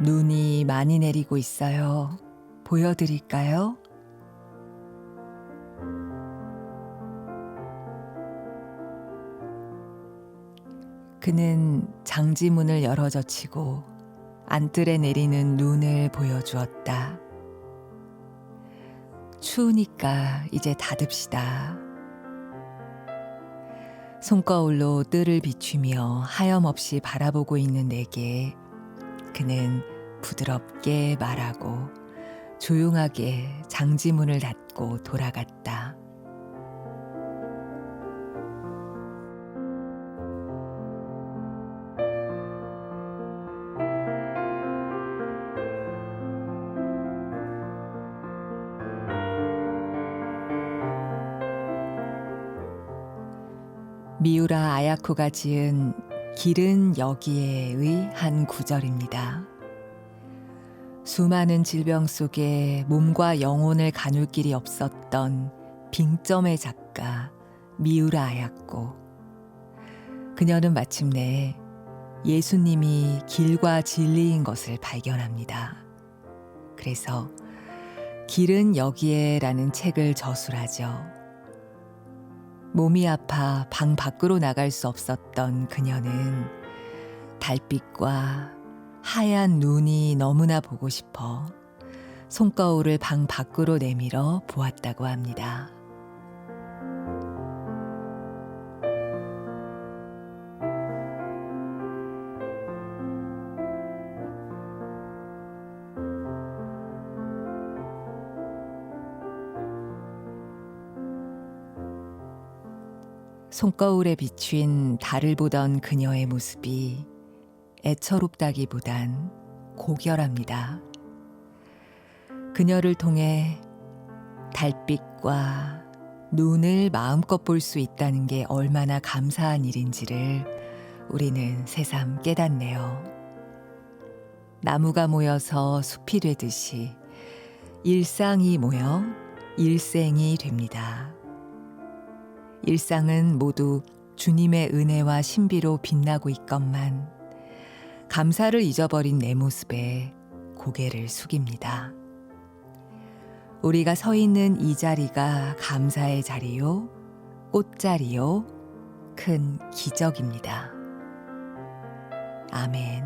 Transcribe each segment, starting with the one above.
눈이 많이 내리고 있어요. 보여드릴까요? 그는 장지문을 열어 젖히고 안뜰에 내리는 눈을 보여주었다. 추우니까 이제 닫읍시다. 손거울로 뜰을 비추며 하염없이 바라보고 있는 내게 그는 부드럽게 말하고 조용하게 장지문을 닫고 돌아갔다. 미우라 아야코가 지은 길은 여기에의 한 구절입니다. 수많은 질병 속에 몸과 영혼을 가눌 길이 없었던 빙점의 작가 미우라 아야코. 그녀는 마침내 예수님이 길과 진리인 것을 발견합니다. 그래서 길은 여기에 라는 책을 저술하죠. 몸이 아파 방 밖으로 나갈 수 없었던 그녀는 달빛과 하얀 눈이 너무나 보고 싶어 손거울을 방 밖으로 내밀어 보았다고 합니다. 손거울에 비춘 달을 보던 그녀의 모습이 애처롭다기보단 고결합니다. 그녀를 통해 달빛과 눈을 마음껏 볼 수 있다는 게 얼마나 감사한 일인지를 우리는 새삼 깨닫네요. 나무가 모여서 숲이 되듯이 일상이 모여 일생이 됩니다. 일상은 모두 주님의 은혜와 신비로 빛나고 있건만 감사를 잊어버린 내 모습에 고개를 숙입니다. 우리가 서 있는 이 자리가 감사의 자리요, 꽃자리요, 큰 기적입니다. 아멘.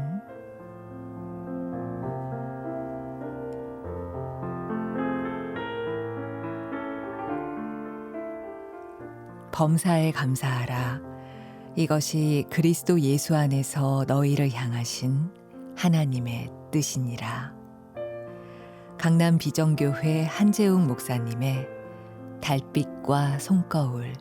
범사에 감사하라. 이것이 그리스도 예수 안에서 너희를 향하신 하나님의 뜻이니라. 강남 비정교회 한재웅 목사님의 달빛과 손거울